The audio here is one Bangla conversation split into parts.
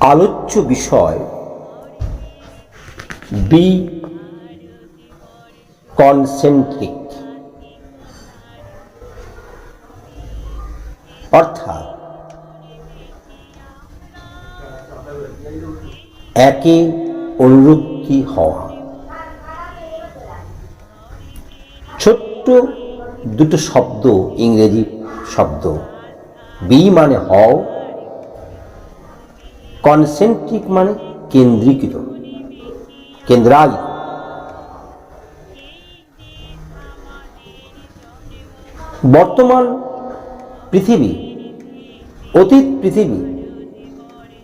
আলোচ্য বিষয় বি কনসেন্ট্রিক। অর্থাৎ একে অনুরক্তি হওয়া? ছোট্ট দুটো শব্দ, ইংরেজি শব্দ। বি মানে হও কনসেন্ট্রিক মানে কেন্দ্রীকৃত কেন্দ্রায়িত বর্তমান পৃথিবী, অতীত পৃথিবী,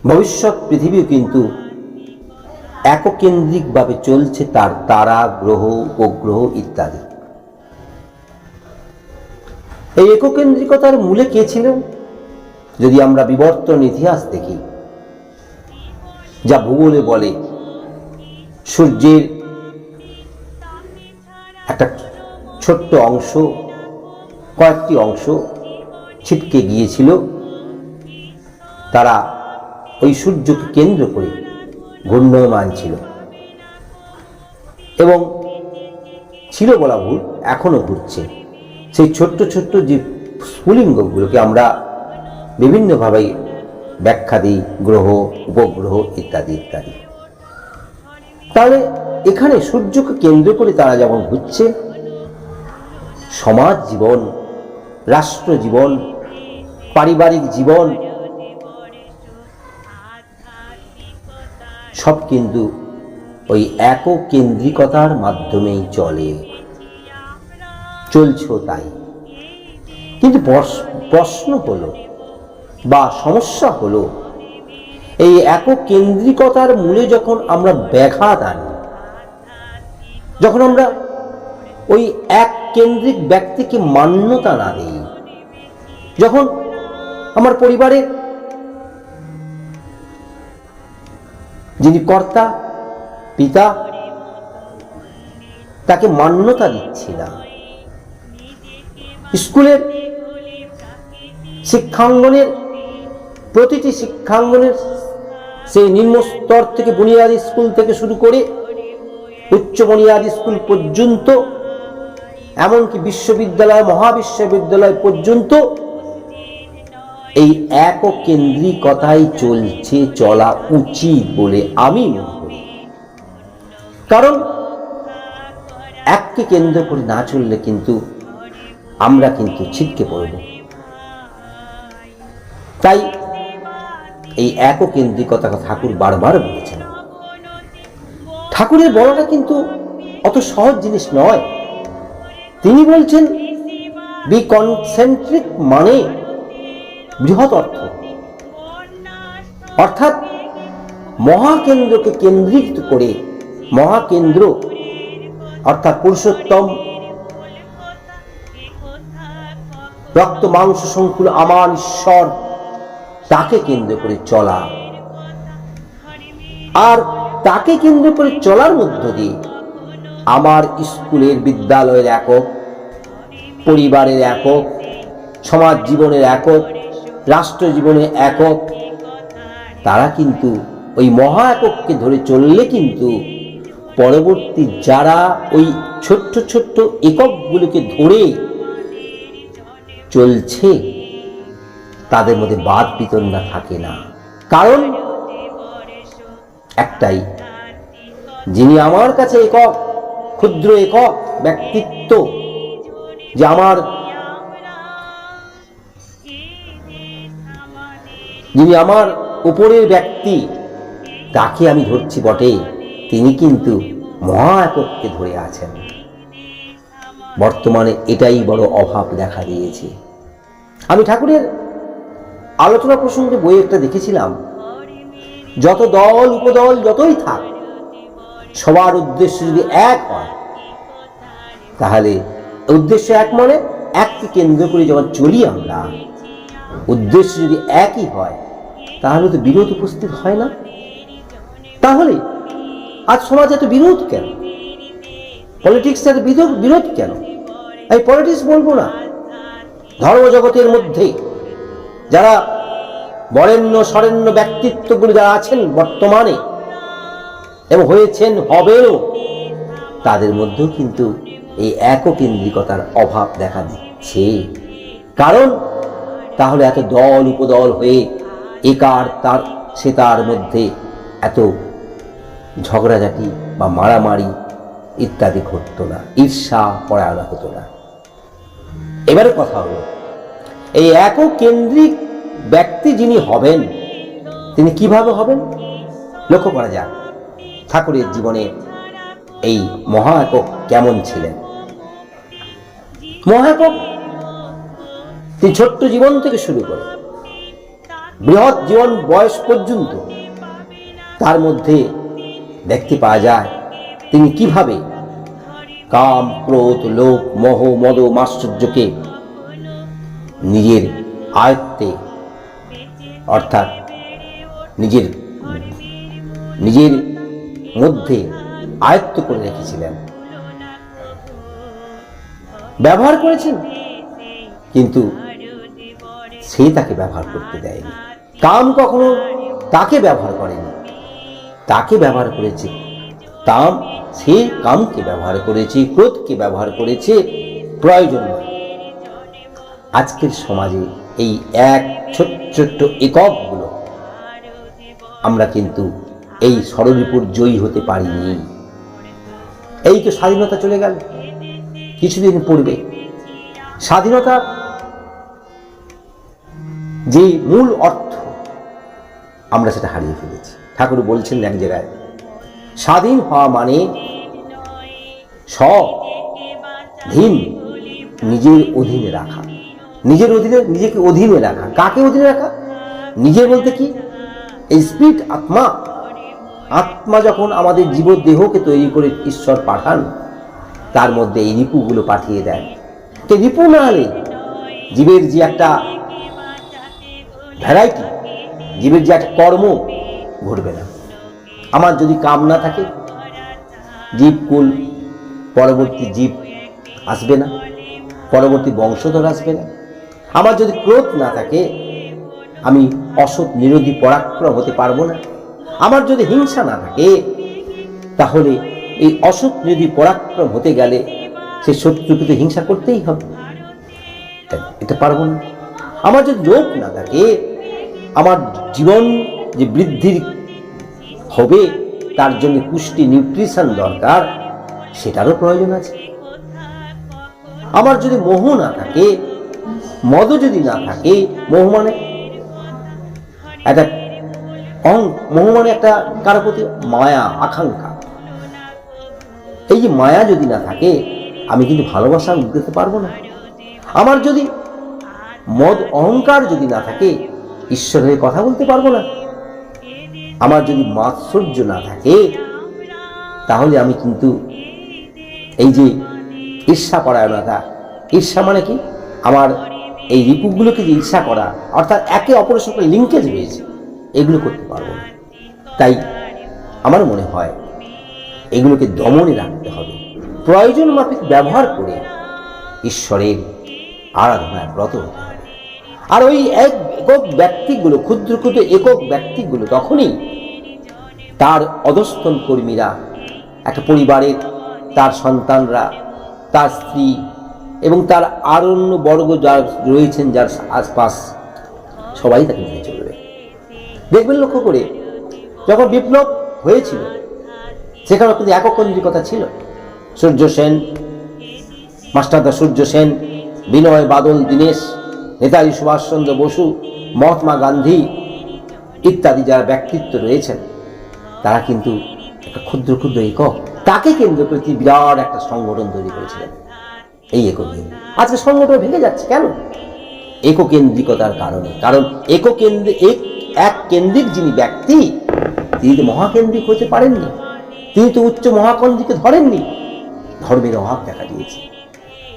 ভবিষ্যৎ পৃথিবীও কিন্তু এককেন্দ্রিকভাবে চলছে তার তারা, গ্রহ, উপগ্রহ ইত্যাদি। এই এককেন্দ্রিকতার মূলে কে ছিলেন? যদি আমরা বিবর্তন ইতিহাস দেখি যা ভূগোলে বলে। সূর্যের একটা ছোট্ট অংশ, কয়েকটি অংশ ছিটকে গিয়েছিল। তারা ওই সূর্যকে কেন্দ্র করে ঘূর্ণয়মান ছিল। এবং ছিল বলা ভুল এখনও ঘুরছে। সেই ছোট্ট ছোট্ট যে স্ফুলিঙ্গগুলোকে আমরা বিভিন্নভাবে ব্যাখ্যা দিই গ্রহ, উপগ্রহ ইত্যাদি ইত্যাদি। তাহলে এখানে সূর্যকে কেন্দ্র করে তারা যেমন ঘুরছে সমাজ জীবন, রাষ্ট্র জীবন, পারিবারিক জীবন, সব কিন্তু ওই একক কেন্দ্রিকতার মাধ্যমেই চলে। চলছেও তাই। কিন্তু প্রশ- প্রশ্ন হলো বা সমস্যা হলো, এই একক কেন্দ্রিকতার মূলে যখন আমরা ব্যাঘাত আনি, যখন আমরা ওই এক কেন্দ্রিক ব্যক্তিকে মান্যতা না দিই, যখন আমার পরিবারের যিনি কর্তা, পিতা তাকে মান্যতা দিচ্ছি না, স্কুলের শিক্ষাঙ্গনের প্রতিটি শিক্ষাঙ্গনের সেই নিম্ন স্তর থেকে বুনিয়াদী স্কুল থেকে শুরু করে উচ্চ বুনিয়াদী স্কুল পর্যন্ত, এমনকি বিশ্ববিদ্যালয়, মহাবিশ্ববিদ্যালয় পর্যন্ত এই একক কেন্দ্রিকতাই চলছে, চলা উচিত বলে আমি মনে করি। কারণ এককে কেন্দ্র করে না চললে কিন্তু আমরা কিন্তু ছিটকে পড়ব। তাই এই একক কেন্দ্রিকতা ঠাকুর বারবার বলেছেন। ঠাকুরের বলাটা কিন্তু অত সহজ জিনিস নয়। তিনি বলছেন বি কনসেন্ট্রিক মানে বৃহৎ অর্থ। অর্থাৎ মহাকেন্দ্রকে কেন্দ্রিত করে মহাকেন্দ্র, অর্থাৎ পুরুষোত্তম, রক্ত, মাংস সংকুল আমার, ঈশ্বর তাকে কেন্দ্র করে চলা। আর তাকে কেন্দ্র করে চলার মধ্য দিয়ে আমার স্কুলের বিদ্যালয়ের একক, পরিবারের একক, সমাজ জীবনের একক, রাষ্ট্র জীবনের একক, তারা কিন্তু ওই মহা একককে ধরে চললে কিন্তু পরবর্তী যারা ওই ছোট্ট ছোট্ট এককগুলোকে ধরে চলছে তাদের মধ্যে বাদ বিতণ্ডা থাকে না। কারণ একটাই, যিনি আমার কাছে একক, ক্ষুদ্র একক, ব্যক্তিত্ব, যে আমার যিনি আমার উপরের ব্যক্তি, তাকে আমি ধরছি বটে। তিনি কিন্তু মহা একককে ধরে আছেন। বর্তমানে এটাই বড় অভাব দেখা দিয়েছে। আমি ঠাকুরের আলোচনা প্রসঙ্গে বই একটা দেখেছিলাম। যত দল, উপদল যতই থাক, সবার উদ্দেশ্য যদি এক হয়, তাহলে উদ্দেশ্য এক মানে এককে কেন্দ্র করে যখন চলি আমরা, উদ্দেশ্য যদি একই হয়, তাহলে তো বিরোধ উপস্থিত হয় না। তাহলে আজ সমাজে এত বিরোধ কেন? পলিটিক্স এত বিরোধ বিরোধ কেন? আমি পলিটিক্স বলব না। ধর্মজগতের মধ্যে যারা বরেণ্য সরেণ্য ব্যক্তিত্বগুলো যারা আছেন বর্তমানে এবং হয়েছেন হবেও, তাদের মধ্যেও কিন্তু এই এককেন্দ্রিকতার অভাব দেখা দিচ্ছে। কারণ তাহলে এত দল উপদল হয়ে একার তার সে তার মধ্যে এত ঝগড়াঝাটি বা মারামারি ইত্যাদি ঘটতো না, ঈর্ষা পরায়ণা হতো না। এবারে কথা হলো এই কেন্দ্রিক ব্যক্তি যিনি হবেন, তিনি কীভাবে হবেন? লক্ষ্য করা যাক। ঠাকুরের জীবনে এই মহা একক কেমন ছিলেন? মহা একক তিনি ছোট্ট জীবন থেকে শুরু করে বৃহৎ জীবন বয়স পর্যন্ত তার মধ্যে দেখতে পাওয়া যায় তিনি কীভাবে কাম, ক্রোধ, লোভ, মোহ, মদ, মাশ্চর্যকে নিজের আয়ত্তে, অর্থাৎ নিজের নিজের মধ্যে আয়ত্ত করে রেখেছিলেন। ব্যবহার করেছেন, কিন্তু সে তাকে ব্যবহার করতে দেয়নি। কাম কখনো তাকে ব্যবহার করেনি। তাকে ব্যবহার করেছে, তাম, সে কামকে ব্যবহার করেছে, ক্রোধকে ব্যবহার করেছে, প্রয়োজন আজকের সমাজে এই এক ছোট্ট ছোট্ট এককগুলো আমরা কিন্তু এই ষড়রিপুর জয়ী হতে পারিনি। এই তো স্বাধীনতা চলে গেল। কিছুদিন পূর্বে স্বাধীনতা যে মূল অর্থ, আমরা সেটা হারিয়ে ফেলেছি। ঠাকুর বলছেন এক জায়গায়, স্বাধীন হওয়া মানে স্বধীন নিজের অধীনে রাখা। নিজের অধীনে, নিজেকে অধীনে রাখা। কাকে অধীনে রাখা? নিজের বলতে কি? এই স্পিরিট আত্মা। আত্মা যখন আমাদের জীব দেহকে তৈরি করে ঈশ্বর পাঠান, তার মধ্যে এই রিপুগুলো পাঠিয়ে দেন। তো রিপু না হলে জীবের যে একটা ভ্যারাইটি জীবের যে একটা কর্ম ঘটবে না। আমার যদি কাম না থাকে জীবকুল পরবর্তী জীব আসবে না, পরবর্তী বংশধর আসবে না। আমার যদি ক্রোধ না থাকে, আমি অসৎ নিরোধী পরাক্রম হতে পারব না। আমার যদি হিংসা না থাকে, তাহলে এই অসৎ নিরোধী পরাক্রম হতে গেলে সে শত্রুকে তো হিংসা করতেই হবে। এটা পারব না। আমার যদি লোভ না থাকে, আমার জীবন যে বৃদ্ধির হবে, তার জন্য পুষ্টি, নিউট্রিশন দরকার, সেটারও প্রয়োজন আছে। আমার যদি মোহ না থাকে মদ যদি না থাকে মোহ মানে একটা অং মোহ মানে একটা কারও প্রতি মায়া, আকাঙ্ক্ষা। এই যে মায়া যদি না থাকে, আমি কিন্তু ভালোবাসা দিতে পারব না। আমার যদি মদ, অহংকার যদি না থাকে ঈশ্বরের কথা বলতে পারব না। আমার যদি মাৎসর্য না থাকে, তাহলে আমি কিন্তু এই যে ঈর্ষা পরায়ণতা ঈর্ষা মানে কি? আমার এই রিপুগুলোকে যে ঈর্ষা করা, অর্থাৎ একে অপরের সঙ্গে লিঙ্কেজ রয়েছে, এগুলো করতে পারব না। তাই আমার মনে হয় এগুলোকে দমনে রাখতে হবে। প্রয়োজন মাফিক ব্যবহার করে ঈশ্বরের আরাধনায় ব্রত হতে হবে। আর ওই এক একক ব্যক্তিগুলো, ক্ষুদ্র ক্ষুদ্র একক ব্যক্তিগুলো তখনই তার অধস্তন কর্মীরা, একটা পরিবারের, তার সন্তানরা, তার স্ত্রী এবং তার আরণ্য বর্গ যার রয়েছেন, যার আশপাশ সবাই তাকে মেনে চলবে দেখবেন লক্ষ্য করে, যখন বিপ্লব হয়েছিল, সেখানে কিন্তু এককেন্দ্রিকতা ছিল। সূর্য সেন মাস্টারদা সূর্য সেন, বিনয় বাদল দীনেশ, নেতাজি সুভাষচন্দ্র বসু, মহাত্মা গান্ধী ইত্যাদি যারা ব্যক্তিত্ব রয়েছেন, তারা কিন্তু একটা ক্ষুদ্র ক্ষুদ্র একক। তাকে কেন্দ্র করে বিরাট একটা সংগঠন তৈরি করেছিলেন। এই একক আজকে সংগঠন ভেঙে যাচ্ছে কেন? এককেন্দ্রিকতার কারণে। কারণ এককেন্দ্র এক কেন্দ্রিক যিনি ব্যক্তি, তিনি মহাকেন্দ্রিক হতে পারেননি। তিনি তো উচ্চ মহাকেন্দ্রিকে ধরেননি। ধর্মের অভাব দেখা দিয়েছে।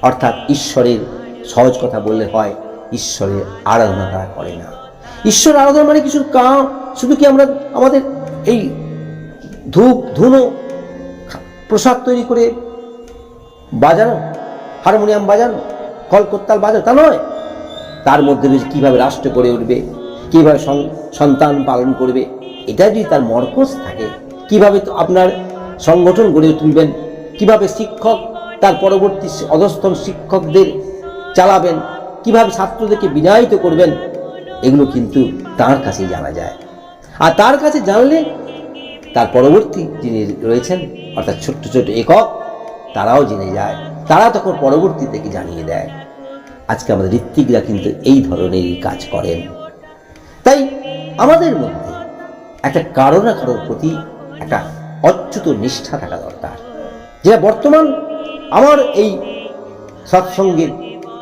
অর্থাৎ ঈশ্বরের সহজ কথা বললে হয়, ঈশ্বরের আরাধনা তারা করে না। ঈশ্বর আরাধনা মানে কিছু কাম শুধু কি আমরা আমাদের এই ধূপ, ধুনো, প্রসাদ তৈরি করে বাজানো? হারমোনিয়াম বাজানো কলকত্তাল বাজানো, তা নয়। তার মধ্যে রয়েছে কীভাবে রাষ্ট্র গড়ে উঠবে, কীভাবে সন্তান পালন করবে, এটা যদি তার মরকজ থাকে, কীভাবে তো আপনার সংগঠন গড়ে তুলবেন, কীভাবে শিক্ষক, তার পরবর্তী অধস্তন শিক্ষকদের চালাবেন, কীভাবে ছাত্রদেরকে বিনায়িত করবেন, এগুলো কিন্তু তার কাছেই জানা যায়। আর তার কাছে জানলে তার পরবর্তী যিনি রয়েছেন, অর্থাৎ ছোট্ট ছোট্ট একক, তারাও জেনে যায়। তারা তখন পরবর্তী থেকে জানিয়ে দেয়? আজকে আমাদের ঋত্বিকরা কিন্তু এই ধরনেরই কাজ করেন। তাই আমাদের মধ্যে একটা কারও না কারোর প্রতি একটা অচ্যুত নিষ্ঠা থাকা দরকার। যেটা বর্তমান আমার এই সৎসঙ্গের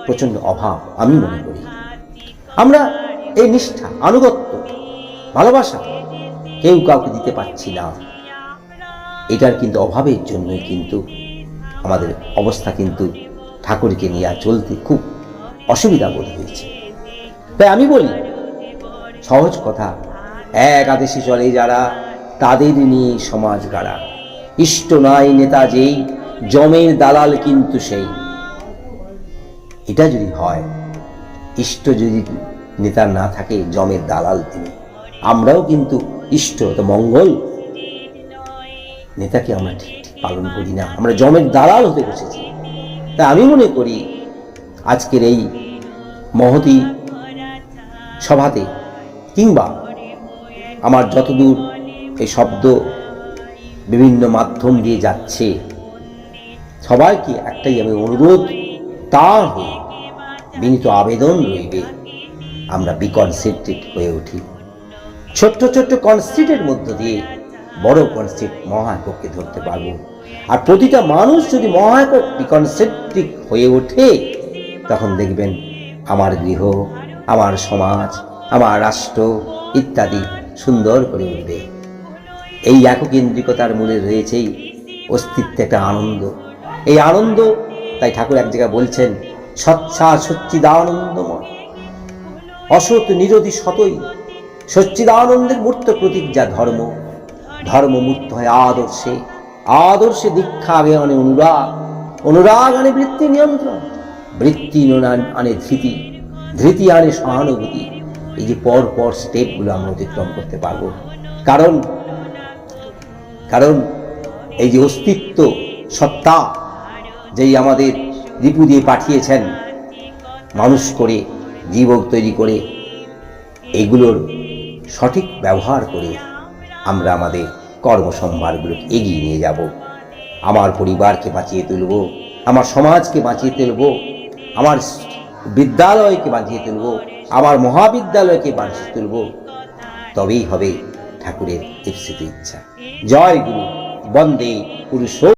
প্রচণ্ড অভাব, আমি মনে করি। আমরা এই নিষ্ঠা, আনুগত্য, ভালোবাসা কেউ কাউকে দিতে পারছি না। এটার কিন্তু অভাবের জন্যই কিন্তু আমাদের অবস্থা কিন্তু ঠাকুরকে নিয়ে আর চলতে খুব অসুবিধা বোধ হয়েছে। তাই আমি বলি, সহজ কথা, এক আদেশে চলে যারা, তাদের নিয়ে সমাজ গাড়া। ইষ্ট নয় নেতা যেই, জমের দালাল কিন্তু সেই। এটা যদি হয়, ইষ্ট যদি নেতা না থাকে, জমের দালাল তিনি। আমরাও কিন্তু ইষ্ট, তো মঙ্গল। নেতাকে আমরা ঠিক পালন করি না। আমরা জমের দালাল হতে বসেছি। তাই আমি মনে করি, আজকের এই মহতি সভাতে কিংবা আমার যতদূর এই শব্দ বিভিন্ন মাধ্যম দিয়ে যাচ্ছে, সবাইকে একটাই আমি অনুরোধ তা হয়ে বিনীত আবেদন রইবে, আমরা বিকনসেন্ট্রেট হয়ে উঠি। ছোট্ট ছোট্ট কনস্ট্রিটের মধ্য দিয়ে বড় কনস্ট্রিট মহাএককে ধরতে পারব। আর প্রতিটা মানুষ যদি মহাএকক বিকনসেন্ট্রিক হয়ে ওঠে, তখন দেখবেন আমার গৃহ, আমার সমাজ, আমার রাষ্ট্র ইত্যাদি সুন্দর করে উঠবে। এই এককেন্দ্রিকতার মূলে রয়েছেই অস্তিত্বে একটা আনন্দ। এই আনন্দ, তাই ঠাকুর এক জায়গায় বলছেন, সচ্ছা সচ্চিদানন্দময়। অসৎ নিরোধী সতই, সচ্চিদানন্দের মূর্ত প্রতীক যা ধর্ম। ধর্ম মূর্ত হয় আদর্শে। আদর্শে দীক্ষা আনে অনুরাগ অনুরাগ আনে বৃত্তি নিয়ন্ত্রণ, বৃত্তি আনে ধৃতি ধৃতি আনে সহানুভূতি। এই যে পর পর স্টেপগুলো আমরা অতিক্রম করতে পারব। কারণ কারণ এই যে অস্তিত্ব, সত্তা যেই আমাদের রিপু দিয়ে পাঠিয়েছেন, মানুষ করে, জীবক তৈরি করে, এগুলোর সঠিক ব্যবহার করে আমরা আমাদের কর্মসম্ভারগুলোকে এগিয়ে নিয়ে যাব। আমার পরিবারকে বাঁচিয়ে তুলব, আমার সমাজকে বাঁচিয়ে তুলব, আমার বিদ্যালয়কে বাঁচিয়ে তুলব, আমার মহাবিদ্যালয়কে বাঁচিয়ে তুলব। তবেই হবে ঠাকুরের ইপ্সিত ইচ্ছা। জয় গুরু, বন্দে পুরুষ